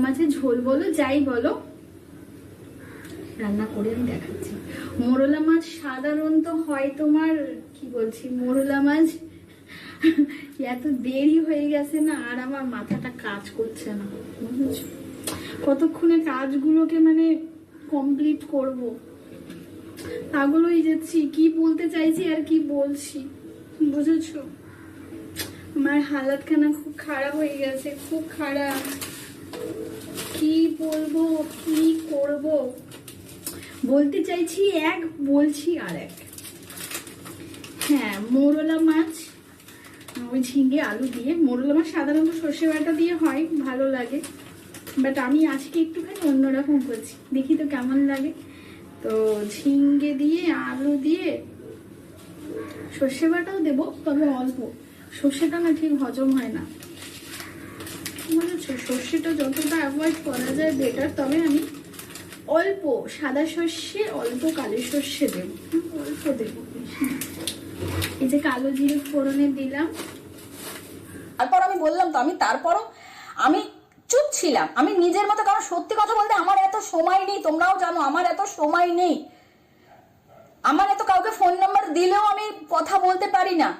মাছের ঝোল বলো, যাই বলো। রান্না করে আমি দেখাচ্ছি। মোরলা মাছ সাধারণত হয় তোমার, কি বলছি, মোরলা মাছ? এত দেরি হয়ে গেছে না, আর আমার মাথাটা কাজ করছে না কতক্ষণে কাজগুলোকে মানে কমপ্লিট করব? পাগল হয়ে যাচ্ছি, কি বলতে চাইছি আর কি বলছি, বুঝেছ? আমার হালাতখানা খুব খারাপ হয়ে গেছে, খুব খারাপ। কি বলব, কি করব? বলতে চাইছি এক, বলছি আর এক হ্যাঁ মোরলা মাছ, ওই ঝিঙ্গে আলু দিয়ে। মোরলা মাছ সাধারণত সর্ষে বাটা দিয়ে হয়, ভালো লাগে। বাট আমি আজকে একটুখানি অন্যরকম করছি। দেখি তো কেমন লাগে। তো ঝিঙ্গে দিয়ে, আলু দিয়ে সর্ষে বাটাও দেবো, তবে অল্প। সর্ষেটা না ঠিক হজম হয় না। সর্ষেটা যতটা অ্যাভয়েড করা যায় বেটার তবে আমি অল্প সাদা সর্ষে, অল্প কালো সর্ষে দেব। অল্প দেবো। এই যে কালো জিরে ফোড়নে দিলাম। তারপর আমি বললাম তো, আমি তারপরও আমি চুপ ছিলাম। আমি নিজের মতো কারণ সত্যি কথা বলতে আমার এত সময় নেই, তোমরাও জানো আমার এত সময় নেই। আমার এত কাউকে ফোন নাম্বার দিলেও আমি কথা বলতে পারি না।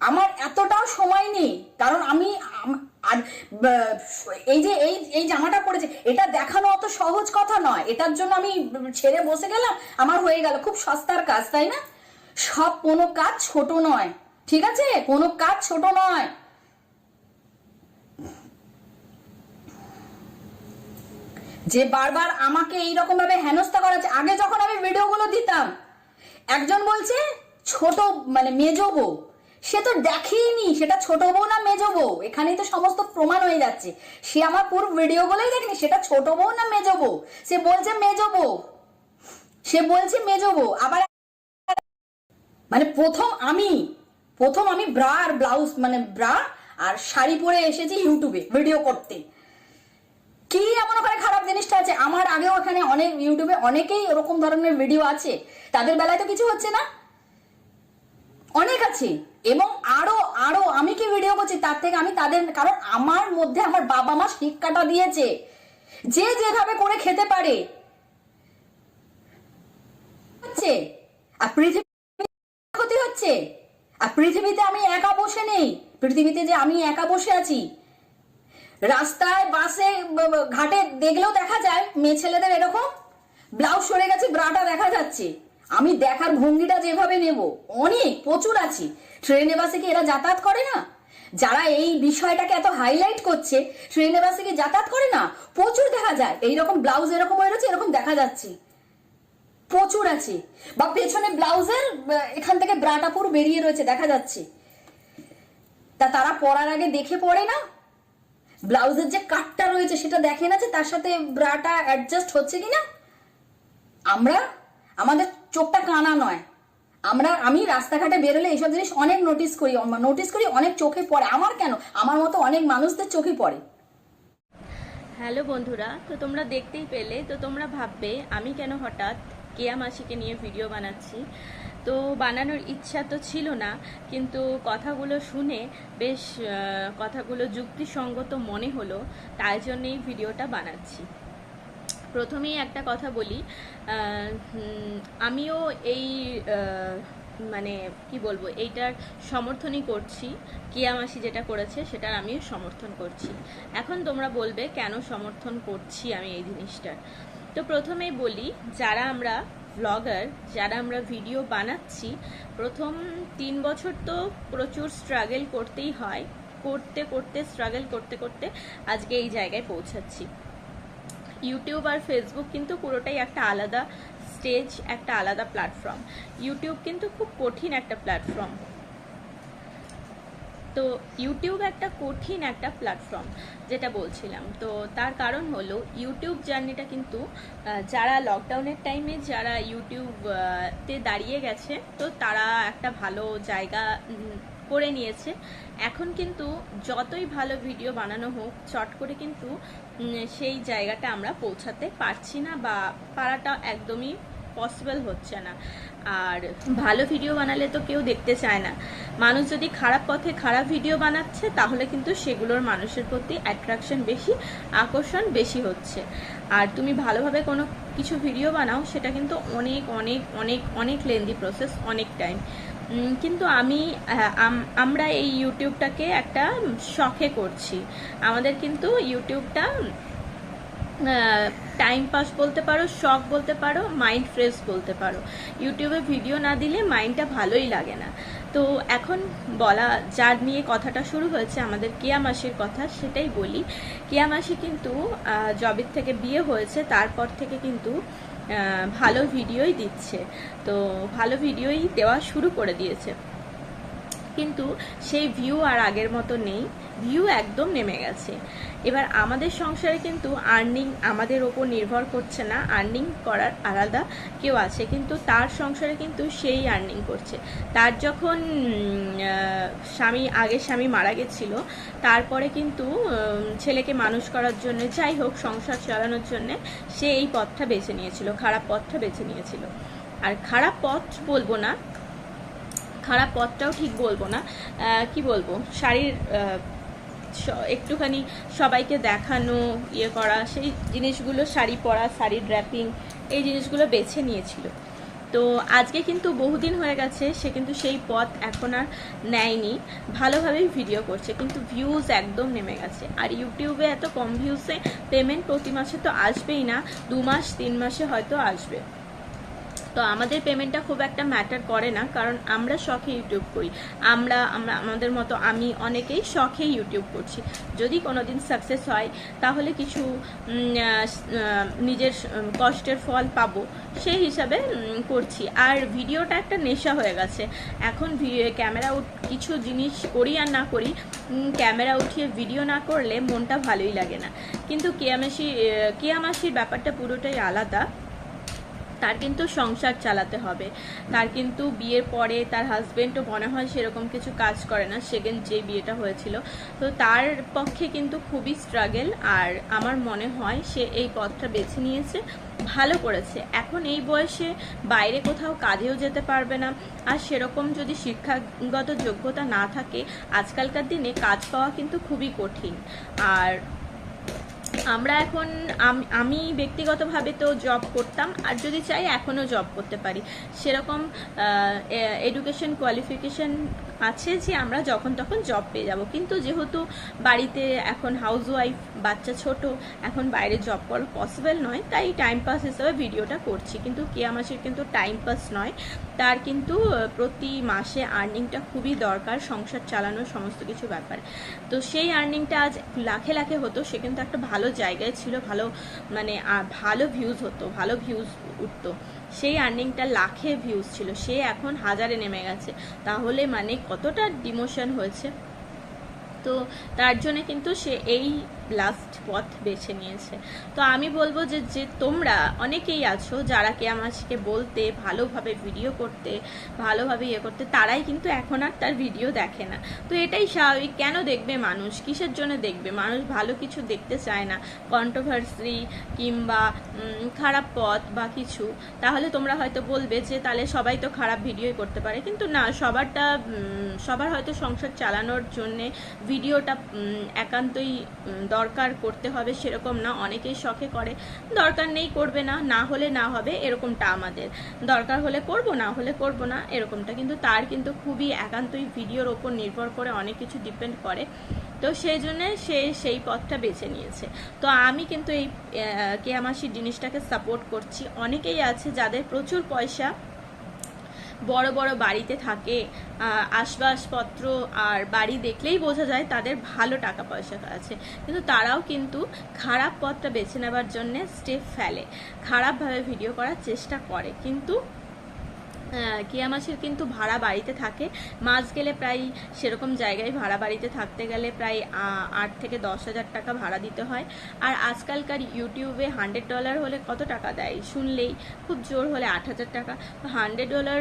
আমার এতটাও সময় নেই। কারণ আম- আর এই যে, এই এই জামাটা পড়েছে এটা দেখানো অত সহজ কথা নয়। এটার জন্য আমি ছেড়ে বসে গেলাম, আমার হয়ে গেল। খুব সস্তার কাজ, তাই না? সব কোনো কাজ ছোট নয়, ঠিক আছে? কোনো কাজ ছোট নয়। যে বারবার আমাকে এইরকম ভাবে হেনস্থা করাচ্ছে, আগে যখন আমি ভিডিওগুলো দিতাম, একজন বলছে, ছোট মানে মেজো বউ। সে তো দেখেইনি, সেটা ছোট বউ না মেজো বউ? এখানেই তো সমস্ত প্রমাণ হয়ে যাচ্ছে। সে আমার পুরো ভিডিওগুলোই দেখেনি, সেটা ছোট বউ না মেজো বউ? সে বলছে মেজো বউ। সে বলছে মেজো বউ। আবার মানে প্রথম আমি প্রথম আমি ব্রা আর ব্লাউজ মানে ব্রা আর শাড়ি পরে এসেছি ইউটিউবে ভিডিও করতে। কি এমন ওখানে খারাপ জিনিসটা আছে? আমার আগেও এখানে অনেক ইউটিউবে অনেকেই ওরকম ধরনের ভিডিও আছে। তাদের বেলায় তো কিছু হচ্ছে না। অনেক আছে। এবং আরও আরও আমি কি ভিডিও করছি, তার থেকে আমি তাদের, কারণ আমার মধ্যে আমার বাবা মা শিক্ষাটা দিয়েছে। যে যেভাবে করে খেতে পারে। হচ্ছে। আর ক্ষতি হচ্ছে। আর পৃথিবীতে আমি একা বসে নেই। পৃথিবীতে যে আমি একা বসে আছি। রাস্তায়, বাসে ঘাটে দেখলেও দেখা যায়, মেয়ে ছেলেদের এরকম ব্লাউজ সরে গেছে, ব্রাটা দেখা যাচ্ছে। আমি দেখার ভঙ্গিটা যেভাবে নেব, অনেক, প্রচুর আছি। ট্রেনে বাসে কি এরা যাতায়াত করে না? যারা এই বিষয়টাকে এত হাইলাইট করছে, ট্রেনে বাসে কি যাতায়াত করে না? প্রচুর দেখা যায়। এইরকম ব্লাউজ এরকম হয়ে রয়েছে, এরকম দেখা যাচ্ছে। প্রচুর আছে। বা পেছনে ব্লাউজের এখান থেকে ব্রাটাপুর বেরিয়ে রয়েছে, দেখা যাচ্ছে। তা তারা পরার আগে দেখে পড়ে না? ব্লাউজের যে কাটটা রয়েছে, সেটা দেখে না যে তার সাথে ব্রাটা অ্যাডজাস্ট হচ্ছে কিনা? আমরা আমাদের চোখটা কানা নয়। আমরা, আমি রাস্তাঘাটে বেরোলে এইসব জিনিস অনেক নোটিস করি নোটিস করি, অনেক চোখে পড়ে। আমার কেন? আমার মতো অনেক মানুষদের চোখে পড়ে। হ্যালো বন্ধুরা, তো তোমরা দেখতেই পেলে, তো তোমরা ভাববে, আমি কেন হঠাৎ কেয়া মাসিকে নিয়ে ভিডিও বানাচ্ছি? তো বানানোর ইচ্ছা তো ছিল না, কিন্তু কথাগুলো শুনে বেশ কথাগুলো যুক্তিসঙ্গত মনে হলো, তাই জন্যেই ভিডিওটা বানাচ্ছি। প্রথমেই একটা কথা বলি আমিও এই মানে কি বলব, এইটার সমর্থনই করছি কিয়া মাসি যেটা করেছে সেটার আমিও সমর্থন করছি। এখন তোমরা বলবে, কেন সমর্থন করছি আমি এই জিনিসটার? তো প্রথমেই বলি, যারা আমরা ব্লগার যারা আমরা ভিডিও বানাচ্ছি, প্রথম তিন বছর তো প্রচুর স্ট্রাগল করতেই হয়, করতে করতে স্ট্রাগল করতে করতে আজকে এই জায়গায় পৌঁছাচ্ছি। ইউটিউব আর ফেসবুক কিন্তু পুরোটাই একটা আলাদা স্টেজ একটা আলাদা প্ল্যাটফর্ম ইউটিউব কিন্তু খুব কঠিন একটা প্ল্যাটফর্ম তো ইউটিউব একটা কঠিন একটা প্ল্যাটফর্ম যেটা বলছিলাম। তো তার কারণ হলো ইউটিউব জার্নিটা কিন্তু যারা লকডাউনের টাইমে যারা ইউটিউব তে দাঁড়িয়ে গেছে, তো তারা একটা ভালো জায়গা করে নিয়েছে। এখন কিন্তু যতই ভালো ভিডিও বানানো হোক, চট করে কিন্তু সেই জায়গাটা আমরা পৌঁছাতে পারছি না বা পারাটা একদমই পসিবল হচ্ছে না। আর ভালো ভিডিও বানালে তো কেউ দেখতে চায় না। মানুষ যদি খারাপ পথে খারাপ ভিডিও বানাচ্ছে, তাহলে কিন্তু সেগুলোর মানুষের প্রতি অ্যাট্রাকশন বেশি, আকর্ষণ বেশি হচ্ছে। আর তুমি ভালোভাবে কোনো কিছু ভিডিও বানাও, সেটা কিন্তু অনেক অনেক অনেক অনেক লেন্দি প্রসেস অনেক টাইম কিন্তু আমি আমরা এই ইউটিউবটাকে একটা শখে করছি। আমাদের কিন্তু ইউটিউবটা টাইম পাস বলতে পারো শখ বলতে পারো মাইন্ড ফ্রেশ বলতে পারো। ইউটিউবে ভিডিও না দিলে মাইন্ডটা ভালোই লাগে না। তো এখন বলা, যার নিয়ে কথাটা শুরু হয়েছে, আমাদের কেয়া মাসির কথা, সেটাই বলি। কেয়া মাসি কিন্তু জবের থেকে বিয়ে হয়েছে, তারপর থেকে কিন্তু ভালো ভিডিওই দিচ্ছে। তো ভালো ভিডিওই দেওয়া শুরু করে দিয়েছে। কিন্তু সেই ভিউ আর আগের মতো নেই। ভিউ একদম নেমে গেছে। এবার আমাদের সংসারে কিন্তু আর্নিং আমাদের ওপর নির্ভর করছে না। আর্নিং করার আলাদা কেউ আছে, কিন্তু তার সংসারে কিন্তু সেই আর্নিং করছে। তার যখন স্বামী, আগের স্বামী মারা গেছিল, তারপরে কিন্তু ছেলেকে মানুষ করার জন্য, যাই হোক, সংসার চালানোর জন্য, সে এই পথটা বেছে নিয়েছিল, খারাপ পথটা বেছে নিয়েছিল। আর খারাপ পথ বলব না খারাপ পথটাও ঠিক বলব না। কি বলব? শাড়ির একটুখানি সবাইকে দেখানো ইয়ে করা, সেই জিনিসগুলো শাড়ি পরা, শাড়ি ড্র্যাপিং এই জিনিসগুলো বেছে নিয়েছিল। তো আজকে কিন্তু বহুদিন হয়ে গেছে, সে কিন্তু সেই পথ এখন আর নেয়নি। ভালোভাবেই ভিডিও করছে, কিন্তু ভিউজ একদম নেমে গেছে। আর ইউটিউবে এত কম ভিউসে পেমেন্ট প্রতি মাসে তো আসবেই না, দু মাস, তিন মাসে হয়তো আসবে। তো আমাদের পেমেন্টটা খুব একটা ম্যাটার করে না, কারণ আমরা শখে ইউটিউব করি। আমরা আমরা, আমাদের মতো আমি অনেকেই শখে ইউটিউব করছি। যদি কোনোদিন সাকসেস হয়, তাহলে কিছু নিজের কষ্টের ফল পাবো, সেই হিসাবে করছি। আর ভিডিওটা একটা নেশা হয়ে গেছে। এখন ক্যামেরা কিছু জিনিস করি আর না করি ক্যামেরা উঠিয়ে ভিডিও না করলে মনটা ভালোই লাগে না। কিন্তু কেয়ামাসি কেয়ামাসির ব্যাপারটা পুরোটাই আলাদা। তার কিন্তু সংসার চালাতে হবে। তার কিন্তু বিয়ের পরে তার হাজবেন্ডও মনে হয় সেরকম কিছু কাজ করে না। সেকেন্ড যে বিয়েটা হয়েছিল। তো তার পক্ষে কিন্তু খুবই স্ট্রাগেল আর আমার মনে হয় সে এই পথটা বেছে নিয়েছে, ভালো করেছে। এখন এই বয়সে বাইরে কোথাও কাজেও যেতে পারবে না। আর সেরকম যদি শিক্ষাগত যোগ্যতা না থাকে, আজকালকার দিনে কাজ পাওয়া কিন্তু খুবই কঠিন। আর আমরা এখন, আমি ব্যক্তিগতভাবে তো জব করতাম, আর যদি চাই এখনও জব করতে পারি। সেরকম এডুকেশন কোয়ালিফিকেশন আছে যে আমরা যখন তখন জব পেয়ে যাব। কিন্তু যেহেতু বাড়িতে এখন হাউস ওয়াইফ বাচ্চা ছোট, এখন বাইরে জব করা পসিবল নয়, তাই টাইম পাস হিসেবে ভিডিওটা করছি। কিন্তু কেয়া মাসের কিন্তু টাইম পাস নয়। তার কিন্তু প্রতি মাসে আর্নিংটা খুবই দরকার, সংসার চালানোর সমস্ত কিছু ব্যাপার। তো সেই আর্নিংটা আজ লাখে লাখে হতো, সে কিন্তু একটা ভালো জায়গায় ছিল, ভালো মানে ভালো ভিউজ হতো, ভালো ভিউজ উঠতো। সেই আর্নিংটা লাখে ভিউজ ছিল, সে এখন হাজারে নেমে গেছে। তাহলে মানে কতটা ডিমোশন হয়েছে? তো তার জন্য কিন্তু সে এই লাস্ট পথ বেছে নিয়েছে। তো আমি বলব যে যে তোমরা অনেকেই আছো যারা কে আমাকে বলতে, ভালোভাবে ভিডিও করতে, ভালোভাবে ইয়ে করতে, তারাই কিন্তু এখন আর তার ভিডিও দেখে না। তো এটাই স্বাভাবিক। কেন দেখবে মানুষ? কিসের জন্য দেখবে? মানুষ ভালো কিছু দেখতে চায় না। কন্ট্রোভার্সি কিংবা খারাপ পথ বা কিছু। তাহলে তোমরা হয়তো বলবে যে, তাহলে সবাই তো খারাপ ভিডিওই করতে পারে। কিন্তু না, সবারটা সবার হয়তো সংসার চালানোর জন্যে ভিডিওটা একান্তই দরকার করতে হবে সেরকম না, অনেকেই শখে করে। দরকার নেই করবে না না হলে না হবে এরকমটা আমাদের। দরকার হলে করব, না হলে করব না এরকমটা। কিন্তু তার কিন্তু খুবই একান্তই ভিডিওর ওপর নির্ভর করে অনেক কিছু ডিপেন্ড করে। তো সেই জন্যে সে সেই পথটা বেছে নিয়েছে। তো আমি কিন্তু এই কেয়ামাসির জিনিসটাকে সাপোর্ট করছি। অনেকেই আছে যাদের প্রচুর পয়সা বড় বড় বাড়িতে থাকে আসবাসপত্র আর বাড়ি দেখলেই বোঝা যায় তাদের ভালো টাকা পয়সা আছে। কিন্তু তারাও কিন্তু খারাপ পথটা বেছে নেবার জন্য স্টেপ ফেলে। খারাপভাবে ভিডিও করার চেষ্টা করে। কিন্তু কিয়ামাসির কিন্তু ভাড়া বাড়িতে থাকে। মাস গেলে প্রায় সেরকম জায়গায় ভাড়া বাড়িতে থাকতে গেলে প্রায় আট থেকে দশ হাজার টাকা ভাড়া দিতে হয়। আর আজকালকার ইউটিউবে হান্ড্রেড ডলার হলে কত টাকা দেয়? শুনলেই খুব জোর হলে আট হাজার টাকা। তো হান্ড্রেড ডলার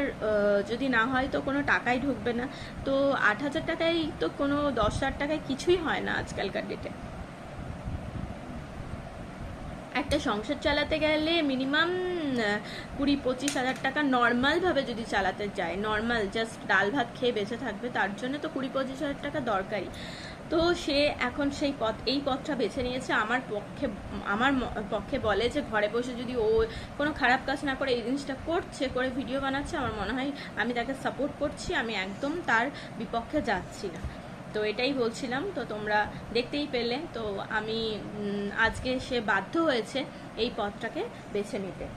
যদি না হয় তো কোনো টাকাই ঢুকবে না। তো আট হাজার টাকায় তো কোনো দশ হাজার টাকায় কিছুই হয় না আজকালকার ডেটে একটা সংসার চালাতে গেলে মিনিমাম কুড়ি, পঁচিশ হাজার টাকা নর্মালভাবে যদি চালাতে যায় নর্মাল জাস্ট ডাল ভাত খেয়ে বেঁচে থাকবে, তার জন্য তো কুড়ি, পঁচিশ হাজার টাকা দরকারি তো সে এখন সেই পথ, এই পথটা বেছে নিয়েছে। আমার পক্ষে আমার পক্ষে বলে যে ঘরে বসে যদি ও কোনো খারাপ কাজ না করে এই জিনিসটা করছে, করে ভিডিও বানাচ্ছে, আমার মনে হয় আমি তাকে সাপোর্ট করছি, আমি একদম তার বিপক্ষে যাচ্ছি না। তো এটাই বলছিলাম, তো তোমরা দেখতেই পেলে, তো আমি আজকে সে বাধ্য হয়েছে এই পথটাকে বেছে নিতে।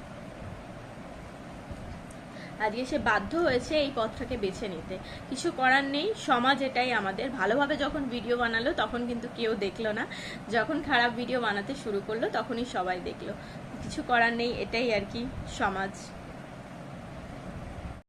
আজকে সে বাধ্য হয়েছে এই পথটাকে বেছে নিতে। কিছু করার নেই, সমাজ এটাই আমাদের। ভালোভাবে যখন ভিডিও বানালো, তখন কিন্তু কেউ দেখল না। যখন খারাপ ভিডিও বানাতে শুরু করল, তখনই সবাই দেখল। কিছু করার নেই, এটাই আর কি সমাজ।